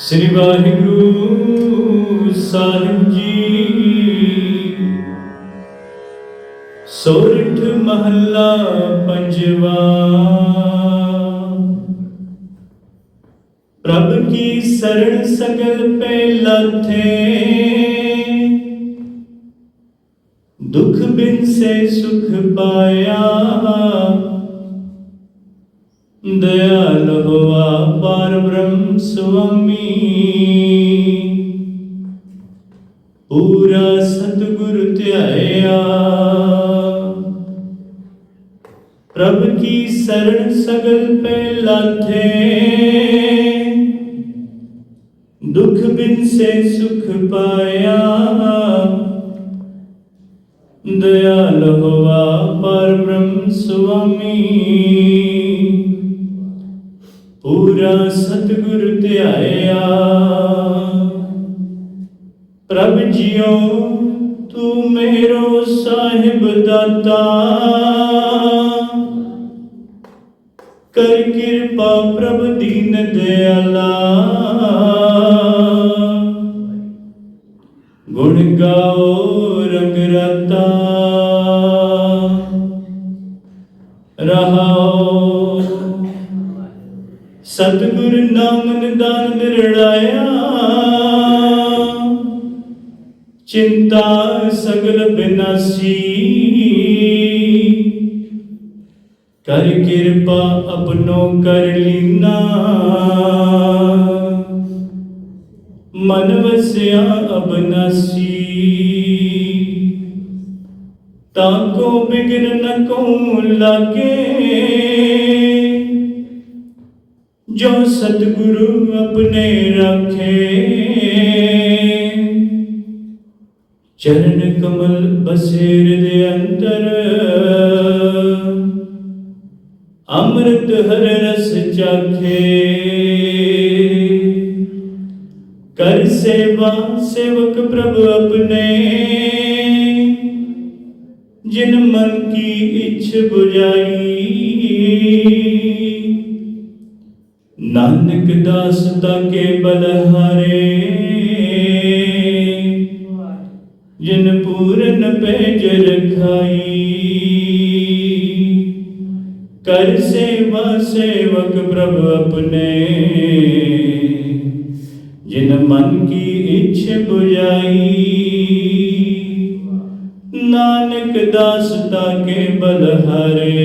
ਸ੍ਰੀ ਵਾਹਿਗੁਰੂ ਸਾਹਿਬ ਜੀ ਸੋਰਠ ਮਹੱਲਾ ਪੰਜਵਾ। ਪ੍ਰਭ ਕੀ ਸਰਣ ਸਗਲ ਪੈ ਲਾਥੇ ਦੁਖ ਬਿਨ ਸੇ ਸੁਖ ਪਾਇਆ। ਦਇਆਲ ਹੋਆ ਪਰ ਬ੍ਰਹਮ ਸੁਆਮੀ ਪੂਰਾ ਸਤਿਗੁਰ ਧਿਆਇਆ ਪ੍ਰਭ ਕੀ ਸਰਣ ਸਗਲ ਪੈ ਲਾਥੇ ਦੁਖ ਬਿਨ ਸੇ ਸੁਖ ਪਾਇਆ ਦਇਆਲ ਹੋਆ ਪਰ ਬ੍ਰਹਮ ਸੁਆਮੀ ਪੂਰਾ ਸਤਿਗੁਰ ਧਿਆਇਆ। ਪ੍ਰਭ ਜੀਓ ਤੂੰ ਮੇਰੋ ਸਾਹਿਬ ਦਾਤਾ। ਕਰ ਕਿਰਪਾ ਪ੍ਰਭ ਦੀਨ ਦਿਆਲਾ। ਸਤਿਗੁਰ ਨਾਮ ਨਿਦਾਨ ਨਿਰੜਾਇਆ। ਚਿੰਤਾ ਸਗਲ ਬਿਨਾਸੀ। ਕਰ ਕਿਰਪਾ ਆਪਣੋ ਕਰ ਲੀਨਾ। ਮਨ ਵਸਿਆ ਅਬਨਾਸੀ। ਤਾਕੋ ਬਿਗਨ ਨ ਕੋ ਲਾਗੇ। ਜੋ ਸਤਿਗੁਰੂ ਆਪਣੇ ਰਾਖੇ। ਚਰਨ ਕਮਲ ਬਸੇਰ ਦੇ ਅੰਦਰ। ਅੰਮ੍ਰਿਤ ਹਰ ਰਸ ਚਾਖੇ। ਕਰ ਸੇਵਾ ਸੇਵਕ ਪ੍ਰਭ ਆਪਣੇ। ਜਿਨ ਮਨ ਕੀ ਇੱਛ 부ਜਾਈ ਨਾਨਕ ਦਾਸ ਤਾਕੇ ਬਲਹਾਰੇ ਜਿਨ ਪੂਰਨ ਪੇਜ ਰਖਾਈ। ਕਰ ਸੇਵਾ ਸੇਵਕ ਪ੍ਰਭ ਆਪਣੇ। ਜਿਨ ਮਨ ਕੀ ਇੱਛ 부ਜਾਈ ਨਾਨਕ ਦਾਸ ਤਾਕੇ ਬਲਹਾਰੇ